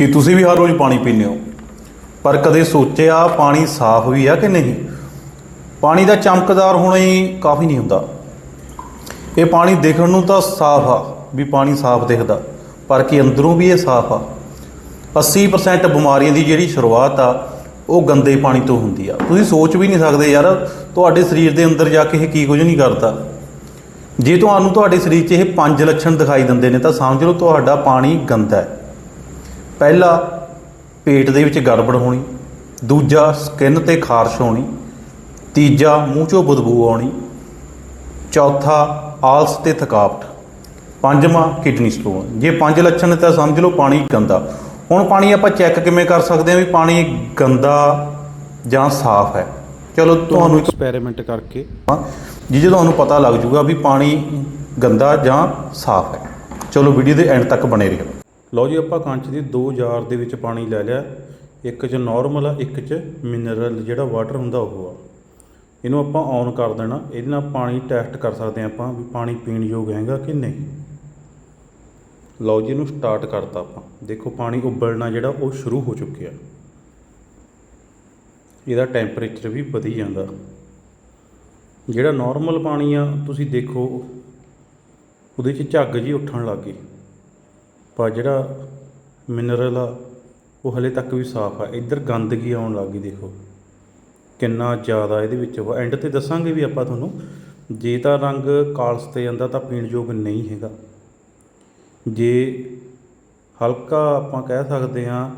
ਕਿ ਤੁਸੀਂ ਵੀ ਹਰ ਰੋਜ਼ ਪਾਣੀ ਪੀਂਦੇ ਹੋ। ਪਰ ਕਦੇ ਸੋਚਿਆ ਪਾਣੀ ਸਾਫ਼ ਵੀ ਆ ਕਿ ਨਹੀਂ? ਪਾਣੀ ਦਾ ਚਮਕਦਾਰ ਹੋਣਾ ਹੀ ਕਾਫੀ ਨਹੀਂ ਹੁੰਦਾ। ਇਹ ਪਾਣੀ ਦੇਖਣ ਨੂੰ ਤਾਂ ਸਾਫ਼ ਆ ਵੀ ਪਾਣੀ ਸਾਫ਼ ਦਿਖਦਾ, ਪਰ ਕਿ ਅੰਦਰੋਂ ਵੀ ਇਹ ਸਾਫ਼ ਆ। 80% ਬਿਮਾਰੀਆਂ ਦੀ ਜਿਹੜੀ ਸ਼ੁਰੂਆਤ ਆ, ਉਹ ਗੰਦੇ ਪਾਣੀ ਤੋਂ ਹੁੰਦੀ ਆ। ਤੁਸੀਂ ਸੋਚ ਵੀ ਨਹੀਂ ਸਕਦੇ ਯਾਰ, ਤੁਹਾਡੇ ਸਰੀਰ ਦੇ ਅੰਦਰ ਜਾ ਕੇ ਇਹ ਕੀ ਕੁਝ ਨਹੀਂ ਕਰਦਾ। ਜੇ ਤੁਹਾਨੂੰ ਤੁਹਾਡੇ ਸਰੀਰ 'ਚ ਇਹ ਪੰਜ ਲੱਛਣ ਦਿਖਾਈ ਦਿੰਦੇ ਨੇ, ਤਾਂ ਸਮਝ ਲਓ ਤੁਹਾਡਾ ਪਾਣੀ ਗੰਦਾ ਹੈ। ਪਹਿਲਾ ਪੇਟ ਦੇ ਵਿੱਚ ਗੜਬੜ ਹੋਣੀ ਦੂਜਾ ਸਕਿਨ ਤੇ ਖਾਰਸ਼ ਹੋਣੀ ਤੀਜਾ ਮੂੰਹ 'ਚੋਂ ਬਦਬੂ ਆਉਣੀ ਚੌਥਾ ਆਲਸ ਤੇ ਥਕਾਵਟ ਪੰਜਵਾਂ ਕਿਡਨੀ ਸਟੋਨ। ਜੇ ਪੰਜ ਲੱਛਣ ਨੇ ਤਾਂ ਸਮਝ ਲਓ ਪਾਣੀ ਗੰਦਾ। ਹੁਣ ਪਾਣੀ ਆਪਾਂ ਚੈੱਕ ਕਿਵੇਂ ਕਰ ਸਕਦੇ ਹਾਂ ਵੀ ਪਾਣੀ ਗੰਦਾ ਜਾਂ ਸਾਫ਼ ਹੈ? ਚਲੋ ਤੁਹਾਨੂੰ ਐਕਸਪੈਰੀਮੈਂਟ ਕਰਕੇ। ਜਿਹਦੇ ਤੁਹਾਨੂੰ ਪਤਾ ਲੱਗ ਜੂਗਾ ਵੀ ਪਾਣੀ ਗੰਦਾ ਜਾਂ ਸਾਫ਼ ਹੈ। ਚਲੋ ਵੀਡੀਓ ਦੇ ਐਂਡ ਤੱਕ ਬਣੇ ਰਹੋ। ਲਓ ਜੀ, ਆਪਾਂ ਕੰਚ ਦੀ ਦੋ ਜਾਰ ਦੇ ਵਿੱਚ ਪਾਣੀ ਲੈ ਲਿਆ। ਇੱਕ 'ਚ ਨਾਰਮਲ ਆ, ਇੱਕ 'ਚ ਮਿਨਰਲ ਜਿਹੜਾ ਵਾਟਰ ਹੁੰਦਾ ਉਹ ਆ। ਇਹਨੂੰ ਆਪਾਂ ਔਨ ਕਰ ਦੇਣਾ। ਇਹਦੇ ਨਾਲ ਪਾਣੀ ਟੈਸਟ ਕਰ ਸਕਦੇ ਹਾਂ ਆਪਾਂ ਵੀ ਪਾਣੀ ਪੀਣ ਯੋਗ ਹੈਗਾ ਕਿ ਨਹੀਂ। ਲਓ ਜੀ, ਇਹਨੂੰ ਸਟਾਰਟ ਕਰਤਾ ਆਪਾਂ। ਦੇਖੋ, ਪਾਣੀ ਉਬਲਣਾ ਜਿਹੜਾ ਉਹ ਸ਼ੁਰੂ ਹੋ ਚੁੱਕਿਆ। ਇਹਦਾ ਟੈਂਪਰੇਚਰ ਵੀ ਵਧੀ ਜਾਂਦਾ। ਜਿਹੜਾ ਨਾਰਮਲ ਪਾਣੀ ਆ, ਤੁਸੀਂ ਦੇਖੋ, ਉਹਦੇ 'ਚ ਝੱਗ ਜੀ ਉੱਠਣ ਲੱਗ ਗਈ। ਪਰ ਜਿਹੜਾ ਮਿਨਰਲ ਆ, ਉਹ ਹਲੇ ਤੱਕ ਵੀ ਸਾਫ਼ ਆ। ਇੱਧਰ ਗੰਦਗੀ ਆਉਣ ਲੱਗ ਗਈ, ਦੇਖੋ। ਕਿੰਨਾ ਜ਼ਿਆਦਾ ਇਹਦੇ ਵਿੱਚ ਐਂਡ ਤੇ ਦੱਸਾਂਗੇ ਵੀ ਆਪਾਂ ਤੁਹਾਨੂੰ। ਜੇ ਤਾਂ ਰੰਗ ਕਾਲਸ ਤੇ ਜਾਂਦਾ ਤਾਂ ਪੀਣ ਯੋਗ ਨਹੀਂ ਹੈਗਾ। ਜੇ ਹਲਕਾ ਆਪਾਂ ਕਹਿ ਸਕਦੇ ਹਾਂ